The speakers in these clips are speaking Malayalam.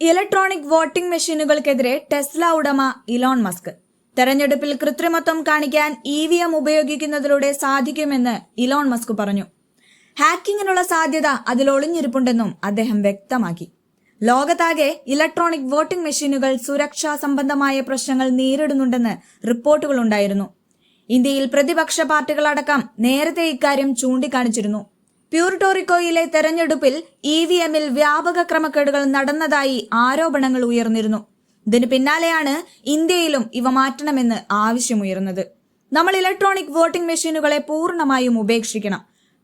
ഇലക്ട്രോണിക് വോട്ടിംഗ് മെഷീനുകൾക്കെതിരെ ടെസ്ല ഉടമ ഇലോൺ മസ്ക്. തെരഞ്ഞെടുപ്പിൽ കൃത്രിമത്വം കാണിക്കാൻ ഇ വി എം ഉപയോഗിക്കുന്നതിലൂടെ സാധിക്കുമെന്ന് ഇലോൺ മസ്ക് പറഞ്ഞു. ഹാക്കിങ്ങിനുള്ള സാധ്യത അതിൽ ഒളിഞ്ഞിരിപ്പുണ്ടെന്നും അദ്ദേഹം വ്യക്തമാക്കി. ലോകത്താകെ ഇലക്ട്രോണിക് വോട്ടിംഗ് മെഷീനുകൾ സുരക്ഷാ സംബന്ധമായ പ്രശ്നങ്ങൾ നേരിടുന്നുണ്ടെന്ന് റിപ്പോർട്ടുകളുണ്ടായിരുന്നു. ഇന്ത്യയിൽ പ്രതിപക്ഷ പാർട്ടികളടക്കം നേരത്തെ ഇക്കാര്യം ചൂണ്ടിക്കാണിച്ചിരുന്നു. പ്യൂർട്ടോറിക്കോയിലെ തെരഞ്ഞെടുപ്പിൽ ഇ വി എമ്മിൽ വ്യാപക ക്രമക്കേടുകൾ നടന്നതായി ആരോപണങ്ങൾ ഉയർന്നിരുന്നു. ഇതിന് പിന്നാലെയാണ് ഇന്ത്യയിലും ഇവ മാറ്റണമെന്ന് ആവശ്യമുയർന്നത്. നമ്മൾ ഇലക്ട്രോണിക് വോട്ടിംഗ് മെഷീനുകളെ പൂർണമായും ഉപേക്ഷിക്കണം.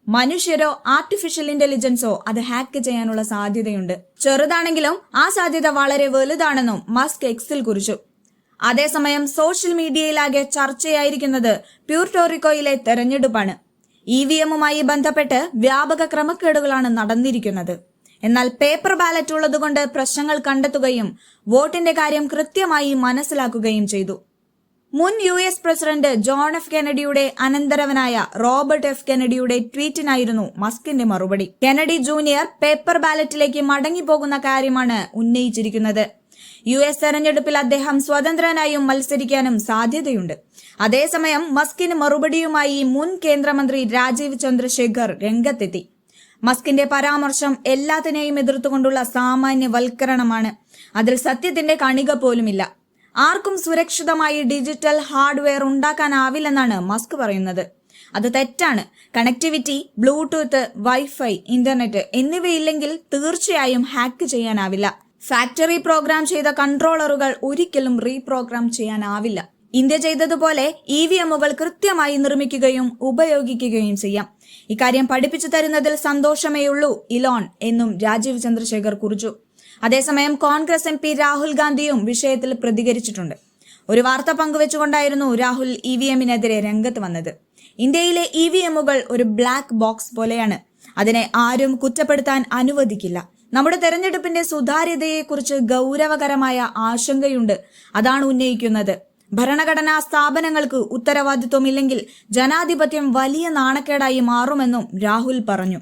മനുഷ്യരോ ആർട്ടിഫിഷ്യൽ ഇന്റലിജൻസോ അത് ഹാക്ക് ചെയ്യാനുള്ള സാധ്യതയുണ്ട്. ചെറുതാണെങ്കിലും ആ സാധ്യത വളരെ വലുതാണെന്നും മസ്ക് എക്സിൽ കുറിച്ചു. അതേസമയം സോഷ്യൽ മീഡിയയിലാകെ ചർച്ചയായിരിക്കുന്നത് പ്യൂർട്ടോറിക്കോയിലെ തെരഞ്ഞെടുപ്പാണ്. ഇ വി എമ്മുമായി ബന്ധപ്പെട്ട് വ്യാപക ക്രമക്കേടുകളാണ് നടന്നിരിക്കുന്നത്. എന്നാൽ പേപ്പർ ബാലറ്റ് ഉള്ളതുകൊണ്ട് പ്രശ്നങ്ങൾ കണ്ടെത്തുകയും വോട്ടിന്റെ കാര്യം കൃത്യമായി മനസ്സിലാക്കുകയും ചെയ്തു. മുൻ U S president John F കെനഡിയുടെ അനന്തരവനായ റോബർട്ട് എഫ് കെനഡിയുടെ ട്വീറ്റിനായിരുന്നു മസ്കിന്റെ മറുപടി. കെനഡി ജൂനിയർ പേപ്പർ ബാലറ്റിലേക്ക് മടങ്ങിപ്പോകുന്ന കാര്യമാണ് ഉന്നയിച്ചിരിക്കുന്നത്. യു എസ് തെരഞ്ഞെടുപ്പിൽ അദ്ദേഹം സ്വതന്ത്രനായും മത്സരിക്കാനും സാധ്യതയുണ്ട്. അതേസമയം മസ്കിന് മറുപടിയുമായി മുൻ കേന്ദ്രമന്ത്രി രാജീവ് ചന്ദ്രശേഖർ രംഗത്തെത്തി. മസ്കിന്റെ പരാമർശം എല്ലാത്തിനെയും എതിർത്തുകൊണ്ടുള്ള സാമാന്യവൽക്കരണമാണ്. അതിൽ സത്യത്തിന്റെ കണിക പോലുമില്ല. ആർക്കും സുരക്ഷിതമായി ഡിജിറ്റൽ ഹാർഡ്വെയർ ഉണ്ടാക്കാനാവില്ലെന്നാണ് മസ്ക് പറയുന്നത്. അത് തെറ്റാണ്. കണക്ടിവിറ്റി ബ്ലൂടൂത്ത് വൈഫൈ ഇന്റർനെറ്റ് എന്നിവയില്ലെങ്കിൽ തീർച്ചയായും ഹാക്ക് ചെയ്യാനാവില്ല. ഫാക്ടറി പ്രോഗ്രാം ചെയ്ത കൺട്രോളറുകൾ ഒരിക്കലും റീപ്രോഗ്രാം ചെയ്യാനാവില്ല. ഇന്ത്യ ചെയ്തതുപോലെ ഇ വി എമ്മുകൾ കൃത്യമായി നിർമ്മിക്കുകയും ഉപയോഗിക്കുകയും ചെയ്യാം. ഇക്കാര്യം പഠിപ്പിച്ചു തരുന്നതിൽ സന്തോഷമേയുള്ളൂ ഇലോൺ എന്നും രാജീവ് ചന്ദ്രശേഖർ കുറിച്ചു. അതേസമയം കോൺഗ്രസ് എം പി രാഹുൽ ഗാന്ധിയും വിഷയത്തിൽ പ്രതികരിച്ചിട്ടുണ്ട്. ഒരു വാർത്ത പങ്കുവെച്ചുകൊണ്ടായിരുന്നു രാഹുൽ ഇ വി എമ്മിനെതിരെ രംഗത്ത് വന്നത്. ഇന്ത്യയിലെ ഇ വി എമ്മുകൾ ഒരു ബ്ലാക്ക് ബോക്സ് പോലെയാണ്. അതിനെ ആരും കുറ്റപ്പെടുത്താൻ അനുവദിക്കില്ല. നമ്മുടെ തെരഞ്ഞെടുപ്പിന്റെ സുതാര്യതയെക്കുറിച്ച് ഗൗരവകരമായ ആശങ്കയുണ്ട്. അതാണ് ഉന്നയിക്കുന്നത്. ഭരണഘടനാ സ്ഥാപനങ്ങൾക്ക് ഉത്തരവാദിത്വമില്ലെങ്കിൽ ജനാധിപത്യം വലിയ നാണക്കേടായി മാറുമെന്നും രാഹുൽ പറഞ്ഞു.